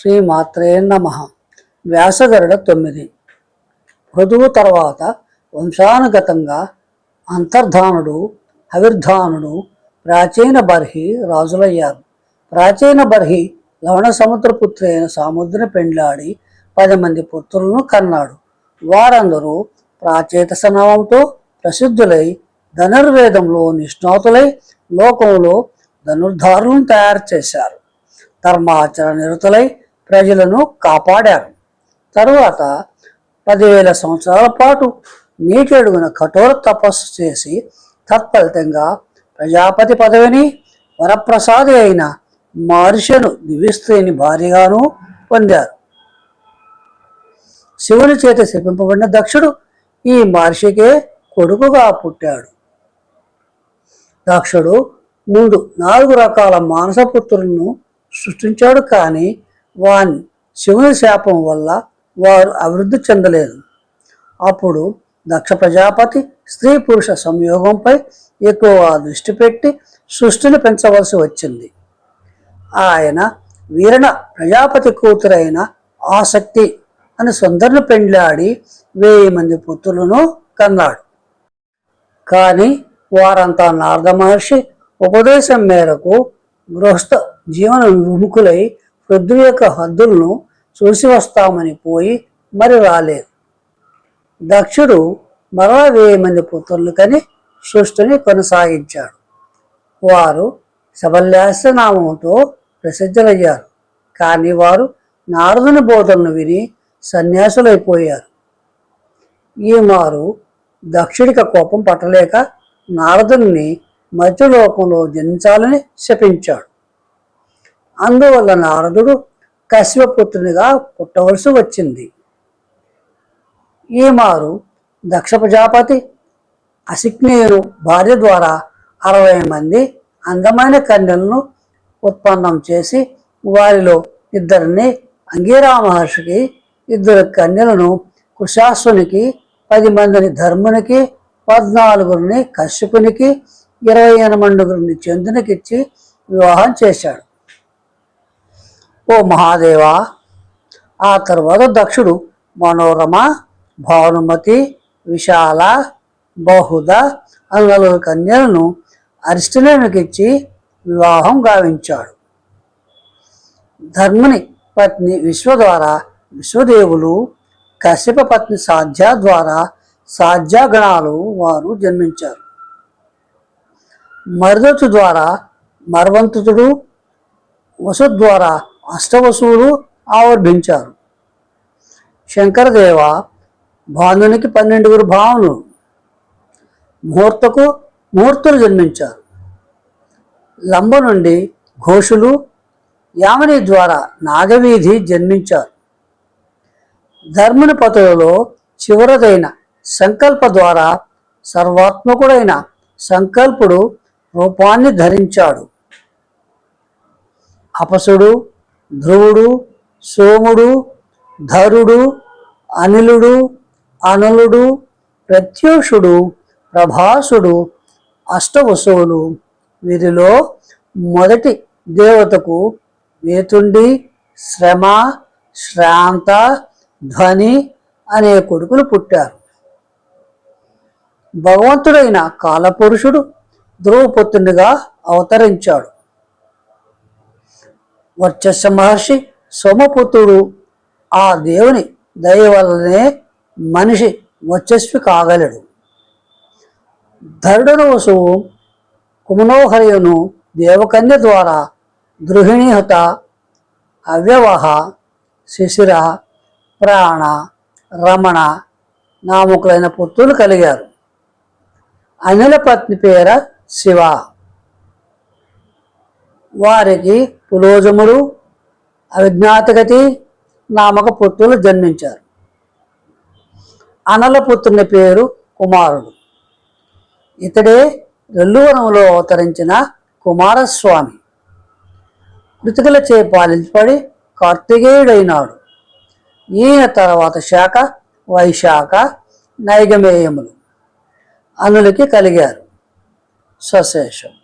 శ్రీమాత్రే నమ. వ్యాసగరుడ తొమ్మిది. మృదువు తర్వాత వంశానుగతంగా అంతర్ధానుడు హవిర్ధానుడు ప్రాచీన బర్హి రాజులయ్యారు. ప్రాచీన బర్హి లవణ సముద్రపుత్రి అయిన సాముద్ర పెండ్లాడి పది మంది పుత్రులను కన్నాడు. వారందరూ ప్రాచేత సనామంతో ప్రసిద్ధులై ధనుర్వేదంలో నిష్ణాతులై లోకంలో ధనుర్ధారులను తయారు చేశారు. ధర్మాచరణ నిరతులై ప్రజలను కాపాడారు. తరువాత పదివేల సంవత్సరాల పాటు నీటి అడుగున కఠోర తపస్సు చేసి తత్ఫలితంగా ప్రజాపతి పదవిని వరప్రసాది అయిన మహర్షును దివిస్త్రీని భార్యగాను పొందారు. శివుని చేత శపింపబడిన దక్షుడు ఈ మహర్షికే కొడుకుగా పుట్టాడు. దక్షుడు ముందు నాలుగు రకాల మానసపుత్రులను సృష్టించాడు కానీ వాని శివుని శాపం వల్ల వారు అభివృద్ధి చెందలేదు. అప్పుడు దక్ష ప్రజాపతి స్త్రీ పురుష సంయోగంపై ఎక్కువ దృష్టి పెట్టి సృష్టిని పెంచవలసి వచ్చింది. ఆయన వీరణ ప్రజాపతి కూతురైన ఆసక్తి అని సుందరుని పెండ్లాడి వెయ్యి మంది పుత్రులను కన్నాడు. కానీ వారంతా నారద మహర్షి ఉపదేశం మేరకు గృహస్థ జీవన విముఖులై పృథ్వీ యొక్క హద్దులను చూసి వస్తామని పోయి మరి రాలేదు. దక్షుడు మరలా వెయ్యి మంది పుత్రులు కని సృష్టిని కొనసాగించాడు. వారు శబల్యాసనామంతో ప్రసిద్ధులయ్యారు. కానీ వారు నారదుని బోధనను విని సన్యాసులైపోయారు. ఈ మారు దక్షుడికి కోపం పట్టలేక నారదుని మధ్యలోకంలో జనించాలని శపించాడు. అందువల్ల నారదుడు కశ్యపుత్రునిగా పుట్టవలసి వచ్చింది. ఈమారు దక్ష ప్రజాపతి అసిక్నేయుడు భార్య ద్వారా అరవై మంది అందమైన కన్యలను ఉత్పన్నం చేసి వారిలో ఇద్దరిని అంగీరా మహర్షికి ఇద్దరు కన్యలను కుశాసునికి పది మందిని ధర్మునికి పద్నాలుగురిని కశ్యపునికి ఇరవై ఎనిమిదిగురిని చందునికిచ్చి వివాహం చేశాడు. ఓ మహాదేవా ఆ తర్వాత దక్షుడు మనోరమ భానుమతి విశాల బహుద అని నలుగురు కన్యలను అరిష్టనేమికిచ్చి వివాహం గావించాడు. ధర్ముని పత్ని విశ్వ ద్వారా విశ్వదేవులు కశ్యప పత్ని సాధ్య ద్వారా సాధ్యాగణాలు వారు జన్మించారు. మరుదతు ద్వారా మర్వంతుడు వసు ద్వారా అష్టవసువులు ఆవర్భించారు శంకరదేవ భానునికి పన్నెండుగురు భావనులు ముహూర్తకు ముహూర్తులు జన్మించారు. లంబ నుండి ఘోషులు యామిని ద్వారా నాగవీధి జన్మించారు. ధర్ముని పతులలో చివరదైన సంకల్ప ద్వారా సర్వాత్మకుడైన సంకల్పుడు రూపాన్ని ధరించాడు. అపసుడు ధ్రువుడు సోముడు ధరుడు అనిలుడు అనులుడు ప్రత్యూషుడు ప్రభాసుడు అష్టవసువులు. వీరిలో మొదటి దేవతకు వేతుండి శ్రమ శ్రాంత ధ్వని అనే కొడుకులు పుట్టారు. భగవంతుడైన కాలపురుషుడు ధ్రువపుత్రునిగా అవతరించాడు. వర్చస్స మహర్షి సోమపుత్రుడు ఆ దేవుని దయ వల్లనే మనిషి వర్చస్వి కాగలడు. ధరుడు వసువు కుమనోహరయును దేవకన్య ద్వారా గృహిణీహత అవ్యవహ శిశిర ప్రాణ రమణ నామకులైన పుత్రులు కలిగారు. అనిల పత్ని పేర శివ. వారికి పులోజముడు అవిజ్ఞాతగతి నామక పుత్రులు జన్మించారు. అనల పుత్రుని పేరు కుమారుడు. ఇతడే రెల్లువనంలో అవతరించిన కుమారస్వామి. కృతికలచే పాలించబడి కార్తికేయుడైనాడు. ఈయన తర్వాత శాఖ వైశాఖ నైగమేయములు. అనులకి కలిగారు. స్వశేషం